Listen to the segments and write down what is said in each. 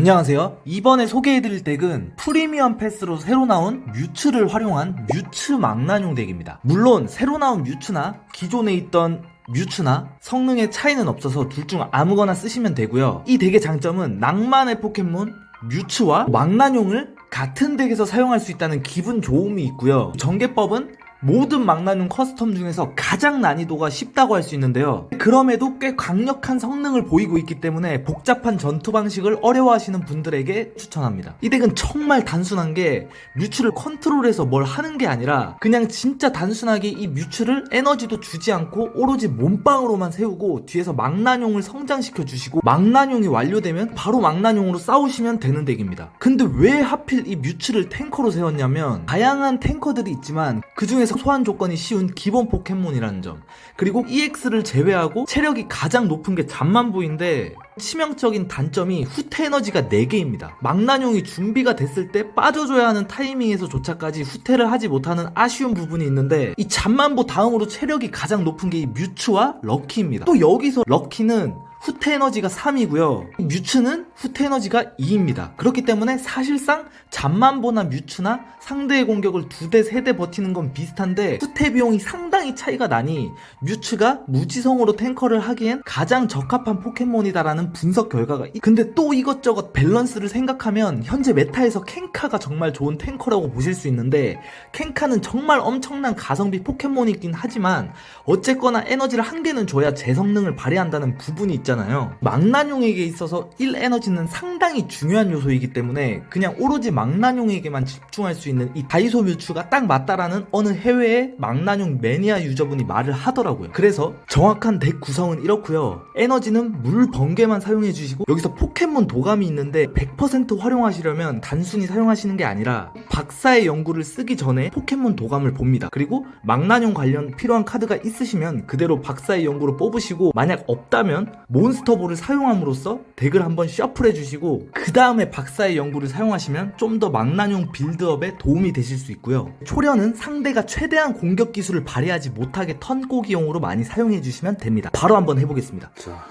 안녕하세요. 이번에 소개해드릴 덱은 프리미엄 패스로 새로 나온 뮤츠를 활용한 뮤츠 망나뇽 덱입니다. 물론 새로 나온 뮤츠나 기존에 있던 뮤츠나 성능의 차이는 없어서 둘 중 아무거나 쓰시면 되고요. 이 덱의 장점은 낭만의 포켓몬 뮤츠와 망나뇽을 같은 덱에서 사용할 수 있다는 기분 좋음이 있고요. 전개법은 모든 망나뇽 커스텀 중에서 가장 난이도가 쉽다고 할 수 있는데요. 그럼에도 꽤 강력한 성능을 보이고 있기 때문에 복잡한 전투 방식을 어려워하시는 분들에게 추천합니다. 이 덱은 정말 단순한 게 뮤츠를 컨트롤해서 뭘 하는 게 아니라 그냥 진짜 단순하게 이 뮤츠를 에너지도 주지 않고 오로지 몸빵으로만 세우고 뒤에서 망나뇽을 성장시켜 주시고 망나뇽이 완료되면 바로 망나뇽으로 싸우시면 되는 덱입니다. 근데 왜 하필 이 뮤츠를 탱커로 세웠냐면 다양한 탱커들이 있지만 그 중에서 소환 조건이 쉬운 기본 포켓몬이라는 점 그리고 EX를 제외하고 체력이 가장 높은 게 잠만보인데 치명적인 단점이 후퇴 에너지가 4개입니다. 망나뇽이 준비가 됐을 때 빠져줘야 하는 타이밍에서조차까지 후퇴를 하지 못하는 아쉬운 부분이 있는데 이 잠만보 다음으로 체력이 가장 높은 게 이 뮤츠와 럭키입니다. 또 여기서 럭키는 후퇴 에너지가 3이고요. 뮤츠는 후퇴 에너지가 2입니다. 그렇기 때문에 사실상 잠만보나 뮤츠나 상대의 공격을 두 대, 세대 버티는 건 비슷한데 후퇴 비용이 상당히 차이가 나니 뮤츠가 무지성으로 탱커를 하기엔 가장 적합한 포켓몬이다라는 분석 결과가 있- 근데 또 이것저것 밸런스를 생각하면 현재 메타에서 켄카가 정말 좋은 탱커라고 보실 수 있는데 켄카는 정말 엄청난 가성비 포켓몬이긴 하지만 어쨌거나 에너지를 한 개는 줘야 제 성능을 발휘한다는 부분이 있 잖아요. 망나뇽에게 있어서 1 에너지는 상당히 중요한 요소이기 때문에 그냥 오로지 망나뇽에게만 집중할 수 있는 이 다이소 뮤츠가 딱 맞다라는 어느 해외의 망나뇽 매니아 유저분이 말을 하더라고요. 그래서 정확한 덱 구성은 이렇고요. 에너지는 물 번개만 사용해 주시고 여기서 포켓몬 도감이 있는데 100% 활용하시려면 단순히 사용하시는 게 아니라 박사의 연구를 쓰기 전에 포켓몬 도감을 봅니다. 그리고 망나뇽 관련 필요한 카드가 있으시면 그대로 박사의 연구를 뽑으시고 만약 없다면 몬스터볼을 사용함으로써 덱을 한번 셔플해 주시고 그 다음에 박사의 연구를 사용하시면 좀 더 망나뇽 빌드업에 도움이 되실 수 있고요. 초련은 상대가 최대한 공격 기술을 발휘하지 못하게 턴고기용으로 많이 사용해 주시면 됩니다. 바로 한번 해보겠습니다. 자,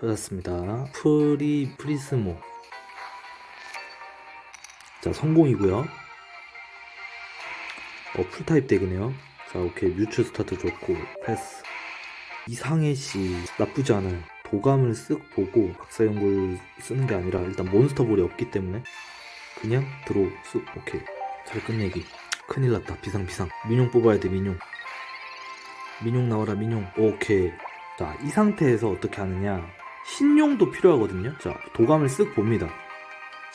찾았습니다. 프리 프리스모. 자, 성공이고요. 어, 풀타입 덱이네요. 자, 오케이. 뮤츠 스타트 좋고, 패스. 이상해 씨, 나쁘지 않아요. 도감을 쓱 보고 박사 연구를 쓰는 게 아니라 일단 몬스터볼이 없기 때문에 그냥 들어 쓱. 오케이. 잘 끝내기. 큰일 났다. 비상 비상. 민용 뽑아야 돼 민용. 민용 나와라 민용. 오케이. 자 이 상태에서 어떻게 하느냐. 신용도 필요하거든요. 자 도감을 쓱 봅니다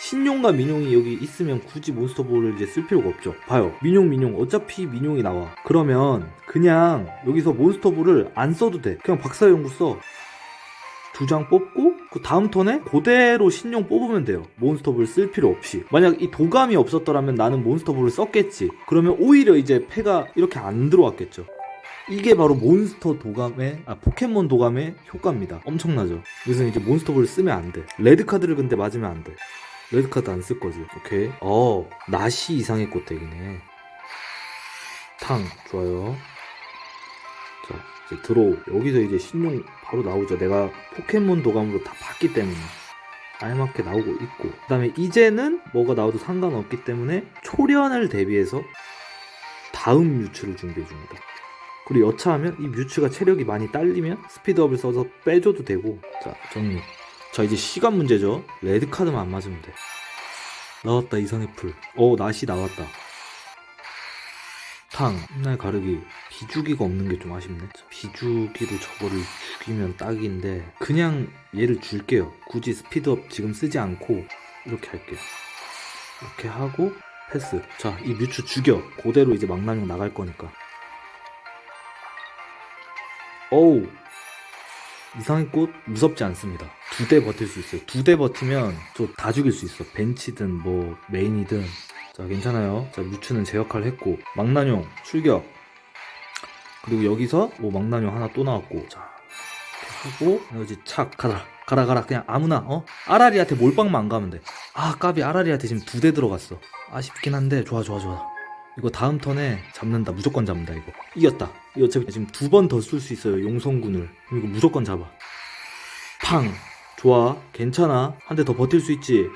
신용과 민용이 여기 있으면 굳이 몬스터볼을 이제 쓸 필요가 없죠. 봐요. 민용, 민용. 어차피 민용이 나와. 그러면 그냥 여기서 몬스터볼을 안 써도 돼. 그냥 박사 연구 써. 두장 뽑고 그 다음 턴에 그대로 신용 뽑으면 돼요. 몬스터볼 쓸 필요 없이. 만약 이 도감이 없었더라면 나는 몬스터볼을 썼겠지. 그러면 오히려 이제 패가 이렇게 안 들어왔겠죠. 이게 바로 몬스터 도감의 아 포켓몬 도감의 효과입니다. 엄청나죠. 그래서 이제 몬스터볼을 쓰면 안 돼. 레드 카드를 근데 맞으면 안 돼. 레드 카드 안 쓸 거지. 오케이. 어, 나시 이상의 꽃덱이네. 탕, 좋아요. 자, 이제 들어. 여기서 이제 신용 바로 나오죠. 내가 포켓몬 도감으로 다 봤기 때문에. 알맞게 나오고 있고. 그 다음에 이제는 뭐가 나와도 상관없기 때문에 초련을 대비해서 다음 뮤츠를 준비해 줍니다. 그리고 여차하면 이 뮤츠가 체력이 많이 딸리면 스피드업을 써서 빼줘도 되고. 자, 정리. 자 이제 시간 문제죠. 레드 카드만 안 맞으면 돼. 나왔다 이상의 풀어 낫이 나왔다. 탕 날 가르기. 비주기가 없는 게 좀 아쉽네. 자, 비주기로 저거를 죽이면 딱인데 그냥 얘를 줄게요. 굳이 스피드업 지금 쓰지 않고 이렇게 할게요. 이렇게 하고 패스. 자 이 뮤츠 죽여. 그대로 이제 망나뇽 나갈 거니까. 어우 이상의 꽃 무섭지 않습니다. 두 대 버틸 수 있어요. 두 대 버티면 저 다 죽일 수 있어. 벤치든 뭐 메인이든. 자 괜찮아요. 자 뮤츠는 제 역할을 했고 망나뇽 출격. 그리고 여기서 뭐 망나뇽 하나 또 나왔고 자 하고 에너지 착 가라 가라 가라 그냥 아무나 어 아라리한테 몰빵만 안 가면 돼. 아 까비 아라리한테 지금 두 대 들어갔어. 아쉽긴 한데 좋아 좋아 좋아. 이거 다음 턴에 잡는다. 무조건 잡는다, 이거. 이겼다. 이거 어차피 지금 두 번 더 쓸 수 있어요. 용성군을. 이거 무조건 잡아. 팡! 좋아 괜찮아 한 대 더 버틸 수 있지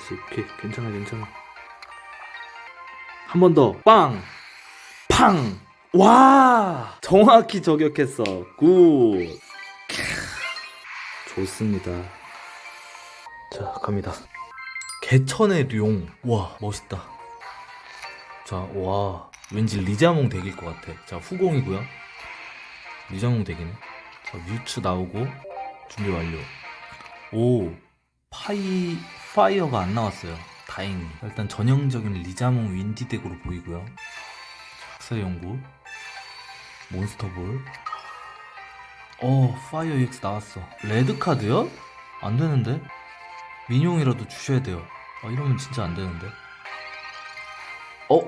40 오케이 괜찮아 괜찮아 한 번 더 빵! 팡! 와! 정확히 저격했어 굿 캬, 좋습니다 자 갑니다 개천의 룡. 와, 멋있다. 자, 와. 왠지 리자몽 덱일 것 같아. 자, 후공이고요. 리자몽 덱이네. 자, 뮤츠 나오고, 준비 완료. 오, 파이, 파이어가 안 나왔어요. 다행히. 일단 전형적인 리자몽 윈디 덱으로 보이고요. 학살 연구. 몬스터볼. 어, 파이어 EX 나왔어. 레드 카드요? 안 되는데? 민용이라도 주셔야 돼요. 아, 이러면 진짜 안 되는데. 어?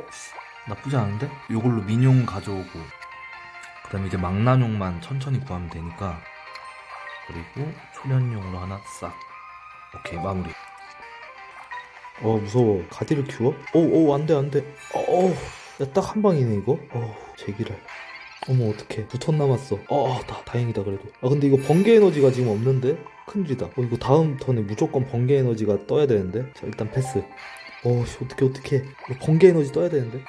나쁘지 않은데? 이걸로 민용 가져오고. 그 다음에 이제 망나뇽만 천천히 구하면 되니까. 그리고 초련용으로 하나 싹. 오케이, 마무리. 어, 무서워. 가디를 키워? 오, 오, 안 돼, 안 돼. 어, 야, 딱 한 방이네, 이거. 어, 제기를. 어머, 어떡해. 두 턴 남았어. 어, 다, 다행이다, 그래도. 아, 근데 이거 번개 에너지가 지금 없는데? 큰일이다. 어, 이거 다음 턴에 무조건 번개 에너지가 떠야 되는데? 자, 일단 패스. 어, 씨, 어떡해, 어떡해. 이거 번개 에너지 떠야 되는데?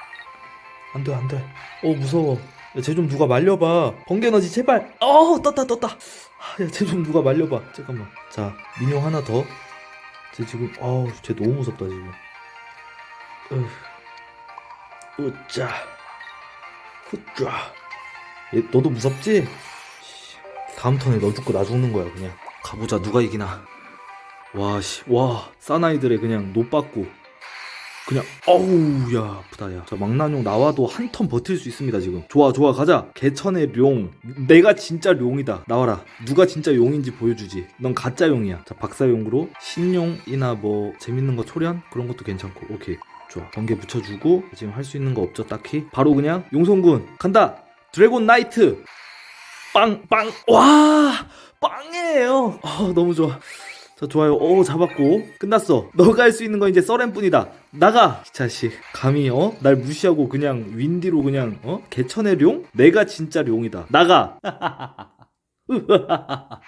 안 돼, 안 돼. 어, 무서워. 야, 쟤좀 누가 말려봐. 번개 에너지, 제발. 어, 떴다, 떴다. 아, 야, 쟤 좀 누가 말려봐. 잠깐만. 자, 민용 하나 더. 쟤 지금, 아우, 쟤 너무 무섭다, 지금. 으, 으짜. 후짜. 얘, 너도 무섭지? 씨, 다음 턴에 너 죽고 나 죽는 거야, 그냥. 가보자, 누가 이기나. 와, 씨, 와, 사나이들의 그냥 노빠꾸. 그냥, 어우, 야, 아프다, 야. 자, 망나뇽 나와도 한 턴 버틸 수 있습니다, 지금. 좋아, 좋아, 가자. 개천의 룡. 내가 진짜 룡이다. 나와라. 누가 진짜 용인지 보여주지. 넌 가짜 용이야. 자, 박사용으로 신용이나 뭐, 재밌는 거 초련? 그런 것도 괜찮고. 오케이. 좋아. 번개 붙여주고, 지금 할 수 있는 거 없죠, 딱히. 바로 그냥, 용성군, 간다! 드래곤 나이트! 빵, 빵, 와! 빵이에요! 아, 너무 좋아. 자, 좋아요. 오, 잡았고. 끝났어. 너가 할 수 있는 건 이제 썰렌뿐이다. 나가! 이 자식. 감히, 어? 날 무시하고 그냥 윈디로 그냥, 어? 개천의 룡? 내가 진짜 룡이다. 나가!